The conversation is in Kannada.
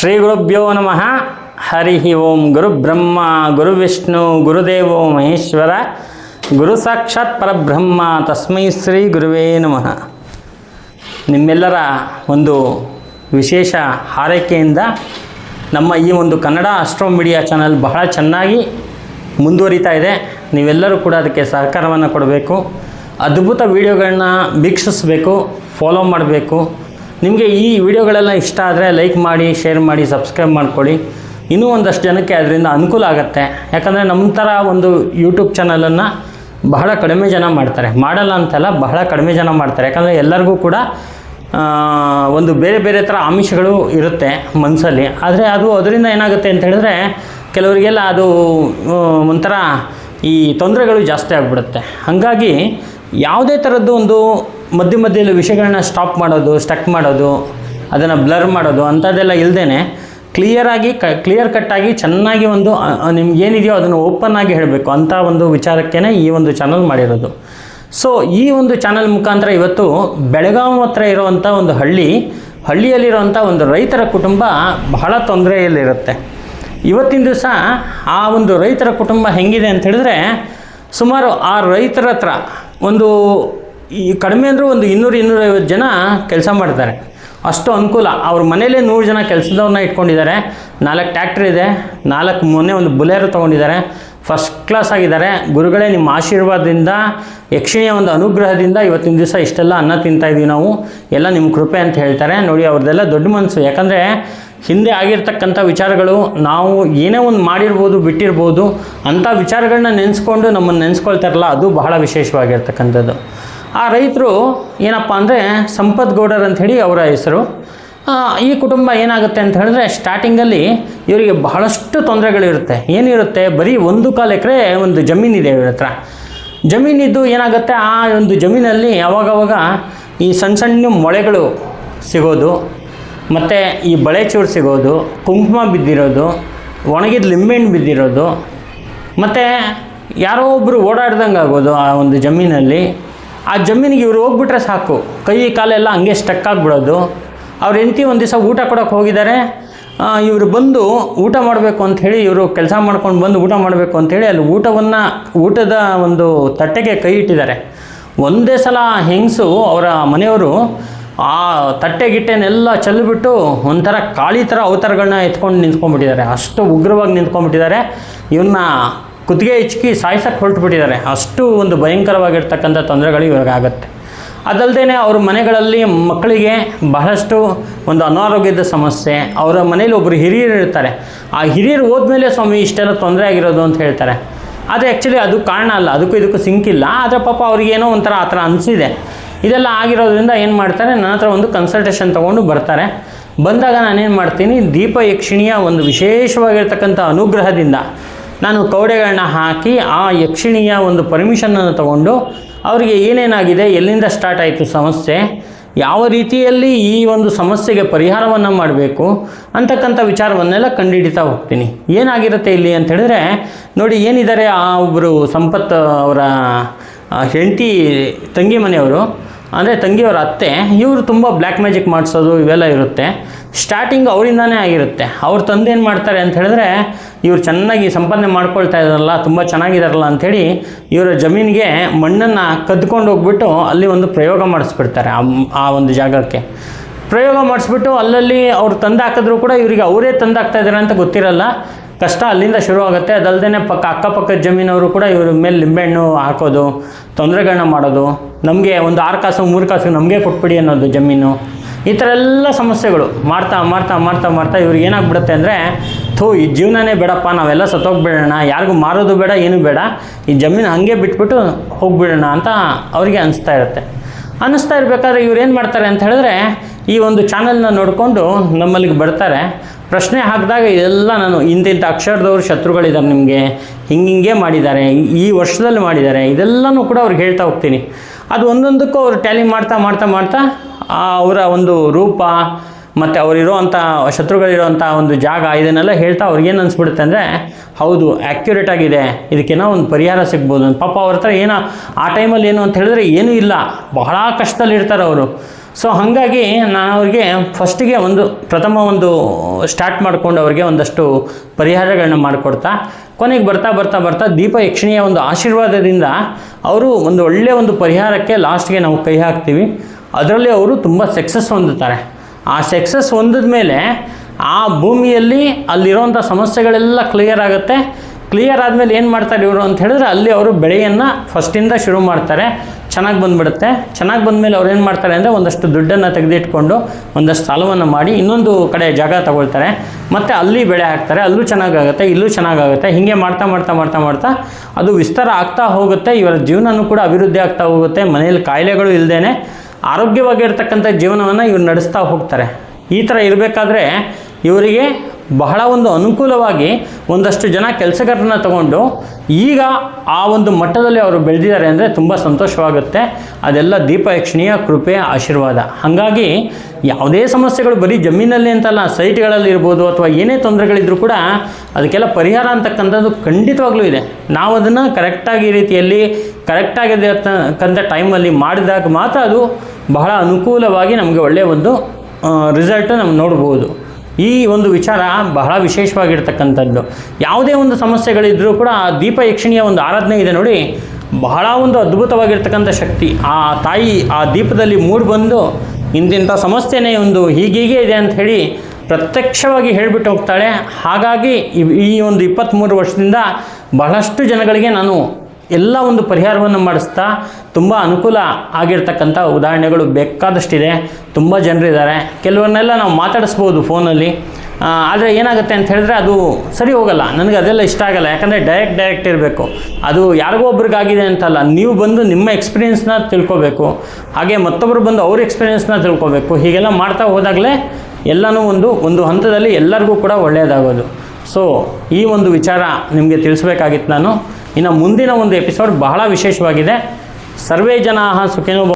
ಶ್ರೀ ಗುರುಭ್ಯೋ ನಮಃ. ಹರಿ ಓಂ ಗುರು ಬ್ರಹ್ಮ, ಗುರು ವಿಷ್ಣು, ಗುರುದೇವೋ ಮಹೇಶ್ವರ, ಗುರು ಸಾಕ್ಷಾತ್ ಪರಬ್ರಹ್ಮ, ತಸ್ಮೈ ಶ್ರೀ ಗುರುವೇ ನಮಃ. ನಿಮ್ಮೆಲ್ಲರ ಒಂದು ವಿಶೇಷ ಹಾರೈಕೆಯಿಂದ ನಮ್ಮ ಈ ಒಂದು ಕನ್ನಡ ಅಸ್ಟ್ರೋ ಮೀಡಿಯಾ ಚಾನಲ್ ಬಹಳ ಚೆನ್ನಾಗಿ ಮುಂದುವರಿತಾ ಇದೆ. ನೀವೆಲ್ಲರೂ ಕೂಡ ಅದಕ್ಕೆ ಸಹಕಾರವನ್ನು ಕೊಡಬೇಕು. ಅದ್ಭುತ ವಿಡಿಯೋಗಳನ್ನ ವೀಕ್ಷಿಸಬೇಕು ಫಾಲೋ ಮಾಡಬೇಕು. ನಿಮಗೆ ಈ ವಿಡಿಯೋಗಳೆಲ್ಲ ಇಷ್ಟ ಆದರೆ ಲೈಕ್ ಮಾಡಿ ಶೇರ್ ಮಾಡಿ ಸಬ್ಸ್ಕ್ರೈಬ್ ಮಾಡ್ಕೊಳ್ಳಿ. ಇನ್ನೂ ಒಂದಷ್ಟು ಜನಕ್ಕೆ ಅದರಿಂದ ಅನುಕೂಲ ಆಗುತ್ತೆ. ಯಾಕಂದರೆ ನಮ್ಮ ಥರ ಒಂದು ಯೂಟ್ಯೂಬ್ ಚಾನಲನ್ನು ಬಹಳ ಕಡಿಮೆ ಜನ ಮಾಡ್ತಾರೆ. ಮಾಡಲ್ಲ ಅಂತೆಲ್ಲ, ಬಹಳ ಕಡಿಮೆ ಜನ ಮಾಡ್ತಾರೆ. ಯಾಕಂದರೆ ಎಲ್ಲರಿಗೂ ಕೂಡ ಒಂದು ಬೇರೆ ಬೇರೆ ಥರ ಆಮಿಷಗಳು ಇರುತ್ತೆ ಮನಸ್ಸಲ್ಲಿ ಆದರೆ ಅದು ಅದರಿಂದ ಏನಾಗುತ್ತೆ ಅಂತ ಹೇಳಿದ್ರೆ, ಕೆಲವರಿಗೆಲ್ಲ ಅದು ಒಂಥರ ಈ ತೊಂದರೆಗಳು ಜಾಸ್ತಿ ಆಗಿಬಿಡುತ್ತೆ. ಹಾಗಾಗಿ ಯಾವುದೇ ಥರದ್ದು ಒಂದು ಮಧ್ಯ ಮಧ್ಯದಲ್ಲಿ ವಿಷಯಗಳನ್ನ ಸ್ಟಾಪ್ ಮಾಡೋದು ಸ್ಟಕ್ ಮಾಡೋದು, ಅದನ್ನು ಬ್ಲರ್ ಮಾಡೋದು, ಅಂಥದ್ದೆಲ್ಲ ಇಲ್ಲದೇ ಕ್ಲಿಯರಾಗಿ ಕ ಕ್ಲಿಯರ್ ಕಟ್ಟಾಗಿ ಚೆನ್ನಾಗಿ ಒಂದು ನಿಮ್ಗೆ ಏನಿದೆಯೋ ಅದನ್ನು ಓಪನ್ ಆಗಿ ಹೇಳಬೇಕು. ಅಂತ ಒಂದು ವಿಚಾರಕ್ಕೇ ಈ ಒಂದು ಚಾನಲ್ ಮಾಡಿರೋದು. ಸೊ ಈ ಒಂದು ಚಾನಲ್ ಮುಖಾಂತರ ಇವತ್ತು ಬೆಳಗಾವಿ ಹತ್ರ ಇರುವಂಥ ಒಂದು ಹಳ್ಳಿ, ಹಳ್ಳಿಯಲ್ಲಿರುವಂಥ ಒಂದು ರೈತರ ಕುಟುಂಬ ಬಹಳ ತೊಂದರೆಯಲ್ಲಿರುತ್ತೆ. ಇವತ್ತಿನ ದಿವಸ ಆ ಒಂದು ರೈತರ ಕುಟುಂಬ ಹೆಂಗಿದೆ ಅಂತ ಹೇಳಿದ್ರೆ ಸುಮಾರು ಆ ರೈತರ ಹತ್ರ ಒಂದು ಈ ಕಡಿಮೆ ಅಂದರೆ ಒಂದು ಇನ್ನೂರು ಇನ್ನೂರೈವತ್ತು ಜನ ಕೆಲಸ ಮಾಡ್ತಾರೆ. ಅಷ್ಟು ಅನುಕೂಲ. ಅವ್ರ ಮನೇಲೇ ನೂರು ಜನ ಕೆಲಸದವ್ರನ್ನ ಇಟ್ಕೊಂಡಿದ್ದಾರೆ. ನಾಲ್ಕು ಟ್ಯಾಕ್ಟ್ರ್ ಇದೆ. ನಾಲ್ಕು ಮೊನ್ನೆ ಒಂದು ಬುಲೆರೋ ತೊಗೊಂಡಿದ್ದಾರೆ. ಫಸ್ಟ್ ಕ್ಲಾಸ್ ಆಗಿದ್ದಾರೆ. ಗುರುಗಳೇ, ನಿಮ್ಮ ಆಶೀರ್ವಾದದಿಂದ, ಯಕ್ಷಿಣಿಯ ಒಂದು ಅನುಗ್ರಹದಿಂದ ಇವತ್ತಿನ ದಿವಸ ಇಷ್ಟೆಲ್ಲ ಅನ್ನ ತಿಂತಾ ಇದೀವಿ ನಾವು. ಎಲ್ಲ ನಿಮ್ಮ ಕೃಪೆ ಅಂತ ಹೇಳ್ತಾರೆ. ನೋಡಿ, ಅವ್ರದ್ದೆಲ್ಲ ದೊಡ್ಡ ಮನಸ್ಸು. ಯಾಕಂದರೆ ಹಿಂದೆ ಆಗಿರ್ತಕ್ಕಂಥ ವಿಚಾರಗಳು ನಾವು ಏನೇ ಒಂದು ಮಾಡಿರ್ಬೋದು, ಬಿಟ್ಟಿರ್ಬೋದು, ಅಂಥ ವಿಚಾರಗಳನ್ನ ನೆನೆಸ್ಕೊಂಡು ನಮ್ಮನ್ನು ನೆನೆಸ್ಕೊಳ್ತಾರಲ್ಲ, ಅದು ಬಹಳ ವಿಶೇಷವಾಗಿರ್ತಕ್ಕಂಥದ್ದು. ಆ ರೈತರು ಏನಪ್ಪ ಅಂದರೆ ಸಂಪತ್ ಗೌಡರ್ ಅಂಥೇಳಿ ಅವರ ಹೆಸರು. ಈ ಕುಟುಂಬ ಏನಾಗುತ್ತೆ ಅಂತ ಹೇಳಿದ್ರೆ ಸ್ಟಾರ್ಟಿಂಗಲ್ಲಿ ಇವರಿಗೆ ಬಹಳಷ್ಟು ತೊಂದರೆಗಳಿರುತ್ತೆ. ಏನಿರುತ್ತೆ? ಬರೀ ಒಂದು ಕಾಲು ಎಕರೆ ಒಂದು ಜಮೀನಿದೆ ಇವ್ರ ಹತ್ರ. ಜಮೀನಿದ್ದು ಏನಾಗುತ್ತೆ? ಆ ಒಂದು ಜಮೀನಲ್ಲಿ ಅವಾಗವಾಗ ಈ ಸಣ್ಣ ಸಣ್ಣ ಮೊಳೆಗಳು ಸಿಗೋದು, ಮತ್ತು ಈ ಬಳೆ ಚೂರು ಸಿಗೋದು, ಕುಂಕುಮ ಬಿದ್ದಿರೋದು, ಒಣಗಿದ ಲಿಂಬೆಹಣ್ಣು ಬಿದ್ದಿರೋದು, ಮತ್ತು ಯಾರೋ ಒಬ್ಬರು ಓಡಾಡ್ದಂಗೆ ಆಗೋದು ಆ ಒಂದು ಜಮೀನಲ್ಲಿ. ಆ ಜಮೀನಿಗೆ ಇವರು ಹೋಗ್ಬಿಟ್ರೆ ಸಾಕು. ಕೈ ಕಾಲೆಲ್ಲ ಹಂಗೆ ಸ್ಟಕ್ ಆಗಿಬಿಡೋದು. ಅವ್ರ ಹೆಂಡತಿ ಒಂದು ದಿವಸ ಊಟ ಕೊಡೋಕೆ ಹೋಗಿದ್ದಾರೆ ಇವರು ಬಂದು ಊಟ ಮಾಡಬೇಕು ಅಂಥೇಳಿ ಇವರು ಕೆಲಸ ಮಾಡ್ಕೊಂಡು ಬಂದು ಊಟ ಮಾಡಬೇಕು ಅಂಥೇಳಿ ಅಲ್ಲಿ ಊಟವನ್ನು, ಊಟದ ಒಂದು ತಟ್ಟೆಗೆ ಕೈ ಇಟ್ಟಿದ್ದಾರೆ. ಒಂದೇ ಸಲ ಹೆಂಗಸು ಅವರ ಮನೆಯವರು ಆ ತಟ್ಟೆ ಗಿಟ್ಟೆನೆಲ್ಲ ಚೆಲ್ಬಿಟ್ಟು ಒಂಥರ ಕಾಳಿ ಥರ ಅವತಾರಗಳನ್ನ ಎತ್ಕೊಂಡು ನಿಂತ್ಕೊಂಡ್ಬಿಟ್ಟಿದ್ದಾರೆ. ಅಷ್ಟು ಉಗ್ರವಾಗಿ ನಿಂತ್ಕೊಂಡ್ಬಿಟ್ಟಿದ್ದಾರೆ. ಇವನ್ನ ಕುತ್ತಿಗೆ ಹಿಚ್ಕಿ ಸಾಯ್ಸಕ್ಕೆ ಹೊರಟುಬಿಟ್ಟಿದ್ದಾರೆ ಅಷ್ಟು ಒಂದು ಭಯಂಕರವಾಗಿರ್ತಕ್ಕಂಥ ತೊಂದರೆಗಳು ಇವಾಗುತ್ತೆ ಅದಲ್ಲದೆ ಅವ್ರ ಮನೆಗಳಲ್ಲಿ ಮಕ್ಕಳಿಗೆ ಬಹಳಷ್ಟು ಒಂದು ಅನಾರೋಗ್ಯದ ಸಮಸ್ಯೆ, ಅವರ ಮನೇಲಿ ಒಬ್ಬರು ಹಿರಿಯರು ಇರ್ತಾರೆ. ಆ ಹಿರಿಯರು ಹೋದ್ಮೇಲೆ ಸ್ವಾಮಿ, ಇಷ್ಟೆಲ್ಲ ತೊಂದರೆ ಆಗಿರೋದು ಅಂತ ಹೇಳ್ತಾರೆ. ಆದರೆ ಆ್ಯಕ್ಚುಲಿ ಅದು ಕಾರಣ ಅಲ್ಲ, ಅದಕ್ಕೂ ಇದಕ್ಕೂ ಸಿಂಕಿಲ್ಲ ಆದರೆ ಪಾಪ ಅವ್ರಿಗೇನೋ ಒಂಥರ ಆ ಥರ ಅನಿಸಿದೆ. ಇದೆಲ್ಲ ಆಗಿರೋದ್ರಿಂದ ಏನು ಮಾಡ್ತಾರೆ, ನನ್ನ ಹತ್ರ ಒಂದು ಕನ್ಸಲ್ಟೇಷನ್ ತೊಗೊಂಡು ಬರ್ತಾರೆ. ಬಂದಾಗ ನಾನೇನು ಮಾಡ್ತೀನಿ, ದೀಪ ಯಕ್ಷಿಣಿಯ ಒಂದು ವಿಶೇಷವಾಗಿರ್ತಕ್ಕಂಥ ಅನುಗ್ರಹದಿಂದ ನಾನು ಕೌಡೆಗಳನ್ನ ಹಾಕಿ ಆ ಯಕ್ಷಿಣಿಯ ಒಂದು ಪರ್ಮಿಷನನ್ನು ತಗೊಂಡು ಅವರಿಗೆ ಏನೇನಾಗಿದೆ, ಎಲ್ಲಿಂದ ಸ್ಟಾರ್ಟ್ ಆಯಿತು ಸಮಸ್ಯೆ, ಯಾವ ರೀತಿಯಲ್ಲಿ ಈ ಒಂದು ಸಮಸ್ಯೆಗೆ ಪರಿಹಾರವನ್ನು ಮಾಡಬೇಕು ಅಂತಕ್ಕಂಥ ವಿಚಾರವನ್ನೆಲ್ಲ ಕಂಡುಹಿಡಿತಾ ಹೋಗ್ತೀನಿ. ಏನಾಗಿರುತ್ತೆ ಇಲ್ಲಿ ಅಂತ ಹೇಳಿದ್ರೆ, ನೋಡಿ ಏನಿದ್ದಾರೆ ಆ ಒಬ್ಬರು ಸಂಪತ್ ಅವರ ಹೆಂಡತಿ ತಂಗಿ ಮನೆಯವರು ಅಂದರೆ ತಂಗಿಯವರ ಅತ್ತೆ, ಇವರು ತುಂಬ ಬ್ಲ್ಯಾಕ್ ಮ್ಯಾಜಿಕ್ ಮಾಡಿಸೋದು ಇವೆಲ್ಲ ಇರುತ್ತೆ. ಸ್ಟಾರ್ಟಿಂಗ್ ಅವರಿಂದಾನೇ ಆಗಿರುತ್ತೆ. ಅವ್ರ ತಂದೆ ಏನು ಮಾಡ್ತಾರೆ ಅಂತ ಹೇಳಿದ್ರೆ, ಇವ್ರು ಚೆನ್ನಾಗಿ ಸಂಪಾದನೆ ಮಾಡ್ಕೊಳ್ತಾ ಇದ್ದಾರಲ್ಲ, ತುಂಬ ಚೆನ್ನಾಗಿದಾರಲ್ಲ ಅಂಥೇಳಿ ಇವರ ಜಮೀನಿಗೆ ಮಣ್ಣನ್ನು ಕದ್ಕೊಂಡು ಹೋಗ್ಬಿಟ್ಟು ಅಲ್ಲಿ ಒಂದು ಪ್ರಯೋಗ ಮಾಡಿಸ್ಬಿಡ್ತಾರೆ ಆ ಆ ಒಂದು ಜಾಗಕ್ಕೆ. ಪ್ರಯೋಗ ಮಾಡಿಸ್ಬಿಟ್ಟು ಅಲ್ಲಲ್ಲಿ ಅವ್ರು ತಂದು ಹಾಕಿದ್ರು ಕೂಡ ಇವರಿಗೆ ಅವರೇ ತಂದು ಹಾಕ್ತಾ ಇದ್ದಾರೆ ಅಂತ ಗೊತ್ತಿರಲ್ಲ. ಕಷ್ಟ ಅಲ್ಲಿಂದ ಶುರು ಆಗುತ್ತೆ. ಅದಲ್ಲದೆ ಪಕ್ಕ ಅಕ್ಕಪಕ್ಕದ ಜಮೀನವರು ಕೂಡ ಇವ್ರ ಮೇಲೆ ಲಿಂಬೆಹಣ್ಣು ಹಾಕೋದು ತೊಂದರೆಗಳನ್ನ ಮಾಡೋದು, ನಮಗೆ ಒಂದು ಆರು ಕಾಸು, ಮೂರು ಕಾಸು ನಮಗೆ ಕೊಟ್ಬಿಡಿ ಅನ್ನೋದು ಜಮೀನು. ಈ ಥರ ಎಲ್ಲ ಸಮಸ್ಯೆಗಳು ಮಾಡ್ತಾ ಮಾಡ್ತಾ ಮಾಡ್ತಾ ಮಾಡ್ತಾ ಇವ್ರಿಗೆ ಏನಾಗ್ಬಿಡುತ್ತೆ ಅಂದರೆ, ಥೂ, ಈ ಜೀವನನೇ ಬೇಡಪ್ಪ, ನಾವೆಲ್ಲ ಸತ್ತೋಗ್ಬಿಡೋಣ, ಯಾರಿಗೂ ಮಾರೋದು ಬೇಡ, ಏನೂ ಬೇಡ, ಈ ಜಮೀನು ಹಾಗೆ ಬಿಟ್ಬಿಟ್ಟು ಹೋಗ್ಬಿಡೋಣ ಅಂತ ಅವರಿಗೆ ಅನಿಸ್ತಾ ಇರುತ್ತೆ. ಅನ್ನಿಸ್ತಾ ಇರಬೇಕಾದ್ರೆ ಇವ್ರು ಏನು ಮಾಡ್ತಾರೆ ಅಂತ ಹೇಳಿದ್ರೆ, ಈ ಒಂದು ಚಾನಲ್ನ ನೋಡಿಕೊಂಡು ನಮ್ಮಲ್ಲಿಗೆ ಬರ್ತಾರೆ. ಪ್ರಶ್ನೆ ಹಾಕಿದಾಗ ಇದೆಲ್ಲ ನಾನು ಇಂತಿಂಥ ಅಕ್ಷರದವ್ರು ಶತ್ರುಗಳಿದ್ದಾರೆ ನಿಮಗೆ, ಹಿಂಗಿಂಗೆ ಮಾಡಿದ್ದಾರೆ, ಈ- ಈ ವರ್ಷದಲ್ಲಿ ಮಾಡಿದ್ದಾರೆ, ಇದೆಲ್ಲನೂ ಕೂಡ ಅವ್ರಿಗೆ ಹೇಳ್ತಾ ಹೋಗ್ತೀನಿ. ಅದು ಒಂದೊಂದಕ್ಕೂ ಅವ್ರು ಟ್ಯಾಲಿ ಮಾಡ್ತಾ ಮಾಡ್ತಾ ಮಾಡ್ತಾ ಆ ಅವರ ಒಂದು ರೂಪ ಮತ್ತು ಅವರಿರೋವಂಥ ಶತ್ರುಗಳಿರೋವಂಥ ಒಂದು ಜಾಗ ಇದನ್ನೆಲ್ಲ ಹೇಳ್ತಾ ಅವ್ರಿಗೇನು ಅನಿಸ್ಬಿಡುತ್ತೆ ಅಂದರೆ, ಹೌದು ಆಗಿದೆ. ಇದಕ್ಕೇನೋ ಒಂದು ಪರಿಹಾರ ಸಿಗ್ಬೋದು. ಪಾಪ ಅವ್ರ ಹತ್ರ ಏನೋ, ಆ ಟೈಮಲ್ಲಿ ಏನು ಅಂತ ಹೇಳಿದ್ರೆ ಏನೂ ಇಲ್ಲ. ಬಹಳ ಕಷ್ಟದಲ್ಲಿರ್ತಾರೆ ಅವರು. ಸೊ ಹಾಗಾಗಿ ನಾನು ಅವ್ರಿಗೆ ಫಸ್ಟಿಗೆ ಒಂದು, ಪ್ರಥಮ ಒಂದು ಸ್ಟಾರ್ಟ್ ಮಾಡಿಕೊಂಡು ಅವ್ರಿಗೆ ಒಂದಷ್ಟು ಪರಿಹಾರಗಳನ್ನ ಮಾಡಿಕೊಡ್ತಾ, ಕೊನೆಗೆ ಬರ್ತಾ ಬರ್ತಾ ಬರ್ತಾ ದೀಪ ಯಕ್ಷಿಣಿಯ ಒಂದು ಆಶೀರ್ವಾದದಿಂದ ಅವರು ಒಂದು ಒಳ್ಳೆಯ ಒಂದು ಪರಿಹಾರಕ್ಕೆ ಲಾಸ್ಟ್ಗೆ ನಾವು ಕೈ ಹಾಕ್ತೀವಿ. ಅದರಲ್ಲಿ ಅವರು ತುಂಬ ಸಕ್ಸಸ್ ಹೊಂದುತ್ತಾರೆ. ಆ ಸಕ್ಸಸ್ ಹೊಂದಿದ ಮೇಲೆ ಆ ಭೂಮಿಯಲ್ಲಿ ಅಲ್ಲಿರೋಂಥ ಸಮಸ್ಯೆಗಳೆಲ್ಲ ಕ್ಲಿಯರ್ ಆಗುತ್ತೆ. ಕ್ಲಿಯರ್ ಆದಮೇಲೆ ಏನು ಮಾಡ್ತಾರೆ ಇವರು ಅಂತ ಹೇಳಿದ್ರೆ ಅಲ್ಲಿ ಅವರು ಬೆಳೆಯನ್ನು ಫಸ್ಟಿಂದ ಶುರು ಮಾಡ್ತಾರೆ. ಚೆನ್ನಾಗಿ ಬಂದುಬಿಡುತ್ತೆ. ಚೆನ್ನಾಗಿ ಬಂದಮೇಲೆ ಅವ್ರು ಏನು ಮಾಡ್ತಾರೆ ಅಂದರೆ ಒಂದಷ್ಟು ದುಡ್ಡನ್ನು ತೆಗೆದಿಟ್ಕೊಂಡು ಒಂದಷ್ಟು ಸಾಲವನ್ನು ಮಾಡಿ ಇನ್ನೊಂದು ಕಡೆ ಜಾಗ ತಗೊಳ್ತಾರೆ. ಮತ್ತು ಅಲ್ಲಿ ಬೆಳೆ ಹಾಕ್ತಾರೆ. ಅಲ್ಲೂ ಚೆನ್ನಾಗಾಗುತ್ತೆ, ಇಲ್ಲೂ ಚೆನ್ನಾಗಾಗುತ್ತೆ. ಹೀಗೆ ಮಾಡ್ತಾ ಮಾಡ್ತಾ ಮಾಡ್ತಾ ಮಾಡ್ತಾ ಅದು ವಿಸ್ತಾರ ಆಗ್ತಾ ಹೋಗುತ್ತೆ. ಇವರ ಜೀವನನೂ ಕೂಡ ಅಭಿವೃದ್ಧಿ ಆಗ್ತಾ ಹೋಗುತ್ತೆ. ಮನೆಯಲ್ಲಿ ಕಾಯಿಲೆಗಳು ಇಲ್ಲದೇ ಆರೋಗ್ಯವಾಗಿರ್ತಕ್ಕಂಥ ಜೀವನವನ್ನು ಇವ್ರು ನಡೆಸ್ತಾ ಹೋಗ್ತಾರೆ. ಈ ಥರ ಇರಬೇಕಾದ್ರೆ ಇವರಿಗೆ ಬಹಳ ಒಂದು ಅನುಕೂಲವಾಗಿ ಒಂದಷ್ಟು ಜನ ಕೆಲಸಗಾರರನ್ನ ತಗೊಂಡು ಈಗ ಆ ಒಂದು ಮಟ್ಟದಲ್ಲಿ ಅವರು ಬೆಳೆದಿದ್ದಾರೆ ಅಂದರೆ ತುಂಬ ಸಂತೋಷವಾಗುತ್ತೆ. ಅದೆಲ್ಲ ದೀಪ ಕೃಪೆಯ ಕೃಪೆ, ಆಶೀರ್ವಾದ. ಹಾಗಾಗಿ ಯಾವುದೇ ಸಮಸ್ಯೆಗಳು ಬರೀ ಜಮೀನಲ್ಲಿ ಅಂತಲ್ಲ, ಸೈಟ್ಗಳಲ್ಲಿ ಇರ್ಬೋದು ಅಥವಾ ಏನೇ ತೊಂದರೆಗಳಿದ್ರೂ ಕೂಡ ಅದಕ್ಕೆಲ್ಲ ಪರಿಹಾರ ಅಂತಕ್ಕಂಥದ್ದು ಖಂಡಿತವಾಗ್ಲೂ ಇದೆ. ನಾವು ಅದನ್ನು ಕರೆಕ್ಟಾಗಿ ಈ ರೀತಿಯಲ್ಲಿ ಅಂತಕ್ಕಂಥ ಟೈಮಲ್ಲಿ ಮಾಡಿದಾಗ ಮಾತ್ರ ಅದು ಬಹಳ ಅನುಕೂಲವಾಗಿ ನಮಗೆ ಒಳ್ಳೆಯ ಒಂದು ರಿಸಲ್ಟ್ ನಾವು ನೋಡ್ಬೋದು. ಈ ಒಂದು ವಿಚಾರ ಬಹಳ ವಿಶೇಷವಾಗಿರ್ತಕ್ಕಂಥದ್ದು. ಯಾವುದೇ ಒಂದು ಸಮಸ್ಯೆಗಳಿದ್ದರೂ ಕೂಡ ಆ ದೀಪ ಯಕ್ಷಿಣಿಯ ಒಂದು ಆರಾಧನೆ ಇದೆ ನೋಡಿ, ಬಹಳ ಒಂದು ಅದ್ಭುತವಾಗಿರ್ತಕ್ಕಂಥ ಶಕ್ತಿ. ಆ ತಾಯಿ ಆ ದೀಪದಲ್ಲಿ ಮೂಡಿ ಬಂದು, ಇಂತಿಂಥ ಸಮಸ್ಯೆನೇ ಒಂದು ಹೀಗೀಗೆ ಇದೆ ಅಂತ ಹೇಳಿ ಪ್ರತ್ಯಕ್ಷವಾಗಿ ಹೇಳಿಬಿಟ್ಟು ಹೋಗ್ತಾಳೆ. ಹಾಗಾಗಿ ಈ ಒಂದು ಇಪ್ಪತ್ತ್ಮೂರು ವರ್ಷದಿಂದ ಬಹಳಷ್ಟು ಜನಗಳಿಗೆ ನಾನು ಎಲ್ಲ ಒಂದು ಪರಿಹಾರವನ್ನು ಮಾಡಿಸ್ತಾ ತುಂಬ ಅನುಕೂಲ ಆಗಿರ್ತಕ್ಕಂಥ ಉದಾಹರಣೆಗಳು ಬೇಕಾದಷ್ಟಿದೆ. ತುಂಬ ಜನರಿದ್ದಾರೆ ಕೆಲವನ್ನೆಲ್ಲ ನಾವು ಮಾತಾಡಿಸ್ಬೋದು ಫೋನಲ್ಲಿ. ಆದರೆ ಏನಾಗುತ್ತೆ ಅಂತ ಹೇಳಿದ್ರೆ ಅದು ಸರಿ ಹೋಗಲ್ಲ. ನನಗೆ ಅದೆಲ್ಲ ಇಷ್ಟ ಆಗಲ್ಲ. ಯಾಕಂದರೆ ಡೈರೆಕ್ಟ್ ಡೈರೆಕ್ಟ್ ಇರಬೇಕು. ಅದು ಯಾರಿಗೋ ಒಬ್ರಿಗಾಗಿದೆ ಅಂತಲ್ಲ, ನೀವು ಬಂದು ನಿಮ್ಮ ಎಕ್ಸ್ಪೀರಿಯೆನ್ಸ್ನ ತಿಳ್ಕೊಬೇಕು. ಹಾಗೆ ಮತ್ತೊಬ್ಬರು ಬಂದು ಅವ್ರ ಎಕ್ಸ್ಪೀರಿಯೆನ್ಸ್ನ ತಿಳ್ಕೊಬೇಕು. ಹೀಗೆಲ್ಲ ಮಾಡ್ತಾ ಹೋದಾಗಲೇ ಎಲ್ಲನೂ ಒಂದು ಒಂದು ಹಂತದಲ್ಲಿ ಎಲ್ಲರಿಗೂ ಕೂಡ ಒಳ್ಳೆಯದಾಗೋದು ಸೊ ಈ ಒಂದು ವಿಚಾರ ನಿಮಗೆ ತಿಳಿಸ್ಬೇಕಾಗಿತ್ತು ನಾನು. ಇನ್ನು ಮುಂದಿನ ಒಂದು ಎಪಿಸೋಡ್ ಬಹಳ ವಿಶೇಷವಾಗಿದೆ. ಸರ್ವೇ ಜನ ಸುಖಿನೋ